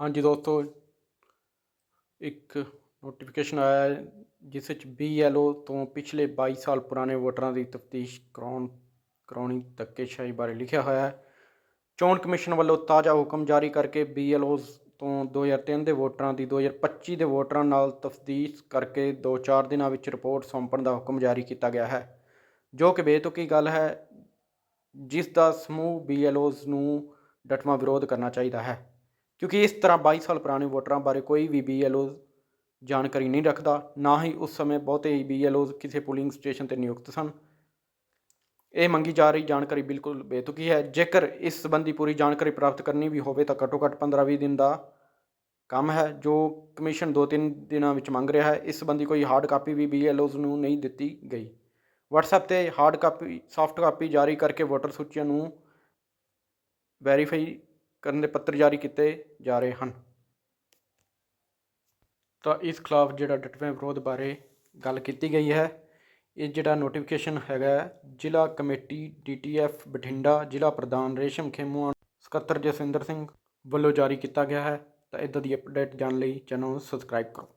ਹਾਂਜੀ ਦੋਸਤੋ, ਇੱਕ ਨੋਟੀਫਿਕੇਸ਼ਨ ਆਇਆ ਹੈ, ਜਿਸ ਵਿੱਚ BLO ਤੋਂ ਪਿਛਲੇ 22 ਸਾਲ ਪੁਰਾਣੇ ਵੋਟਰਾਂ ਦੀ ਤਫਤੀਸ਼ ਕਰਾਉਣ, ਕਰਾਉਣੀ ਧੱਕੇਸ਼ਾਹੀ ਬਾਰੇ ਲਿਖਿਆ ਹੋਇਆ ਹੈ। ਚੋਣ ਕਮਿਸ਼ਨ ਵੱਲੋਂ ਤਾਜ਼ਾ ਹੁਕਮ ਜਾਰੀ ਕਰਕੇ BLOs ਤੋਂ 2003 ਦੇ ਵੋਟਰਾਂ ਦੀ 2025 ਦੇ ਵੋਟਰਾਂ ਨਾਲ ਤਫਤੀਸ਼ ਕਰਕੇ 2-4 ਦਿਨਾਂ ਵਿੱਚ ਰਿਪੋਰਟ ਸੌਂਪਣ ਦਾ ਹੁਕਮ ਜਾਰੀ ਕੀਤਾ ਗਿਆ ਹੈ। ਜੋ ਕਿ ਬੇਤੁਕੀ ਗੱਲ ਹੈ, ਜਿਸ ਦਾ ਸਮੂਹ BLOs ਨੂੰ ਡਟਵਾਂ ਵਿਰੋਧ ਕਰਨਾ ਚਾਹੀਦਾ ਹੈ। ਕਿਉਂਕਿ ਇਸ ਤਰ੍ਹਾਂ 22 ਸਾਲ ਪੁਰਾਣੇ ਵੋਟਰਾਂ ਬਾਰੇ ਕੋਈ ਵੀ BLO ਜਾਣਕਾਰੀ ਨਹੀਂ ਰੱਖਦਾ, ਨਾ ਹੀ ਉਸ ਸਮੇਂ ਬਹੁਤੇ ਹੀ BLOs ਕਿਸੇ ਪੋਲਿੰਗ ਸਟੇਸ਼ਨ ਤੇ ਨਿਯੁਕਤ ਸਨ। ਇਹ ਮੰਗੀ ਜਾ ਰਹੀ ਜਾਣਕਾਰੀ ਬਿਲਕੁਲ ਬੇਤੁਕੀ ਹੈ। ਜੇਕਰ ਇਸ ਸੰਬੰਧੀ ਪੂਰੀ ਜਾਣਕਾਰੀ ਪ੍ਰਾਪਤ ਕਰਨੀ ਵੀ ਹੋਵੇ ਤਾਂ ਘੱਟੋ ਘੱਟ 15-20 ਦਿਨ ਦਾ ਕੰਮ ਹੈ, ਜੋ ਕਮਿਸ਼ਨ 2-3 ਦਿਨਾਂ ਵਿੱਚ ਮੰਗ ਰਿਹਾ ਹੈ। ਇਸ ਸੰਬੰਧੀ ਕੋਈ ਹਾਰਡ ਕਾਪੀ ਵੀ BLOs ਨੂੰ ਨਹੀਂ ਦਿੱਤੀ ਗਈ। WhatsApp ਤੇ ਹਾਰਡ ਕਾਪੀ ਸੌਫਟ ਕਾਪੀ ਜਾਰੀ ਕਰਕੇ ਵੋਟਰ ਸੂਚੀਆਂ ਨੂੰ ਵੈਰੀਫਾਈ ਕਰਨ ਦੇ ਪੱਤਰ ਜਾਰੀ ਕੀਤੇ ਜਾ ਰਹੇ ਹਨ। ਤਾਂ ਇਸ ਖਿਲਾਫ ਜਿਹੜਾ ਡਟਵੇਂ ਵਿਰੋਧ ਬਾਰੇ ਗੱਲ ਕੀਤੀ ਗਈ ਹੈ। ਇਹ ਜਿਹੜਾ ਨੋਟੀਫਿਕੇਸ਼ਨ ਹੈਗਾ ਜ਼ਿਲ੍ਹਾ ਕਮੇਟੀ DTF ਬਠਿੰਡਾ ਜ਼ਿਲ੍ਹਾ ਪ੍ਰਧਾਨ ਰੇਸ਼ਮ ਖੇਮੂਆ ਸਕੱਤਰ ਜਸਵਿੰਦਰ ਸਿੰਘ ਵੱਲੋਂ ਜਾਰੀ ਕੀਤਾ ਗਿਆ ਹੈ। ਤਾਂ ਇਦਾਂ ਦੀ ਅਪਡੇਟ ਜਾਣ ਲਈ ਚੈਨਲ ਨੂੰ ਸਬਸਕ੍ਰਾਈਬ ਕਰੋ।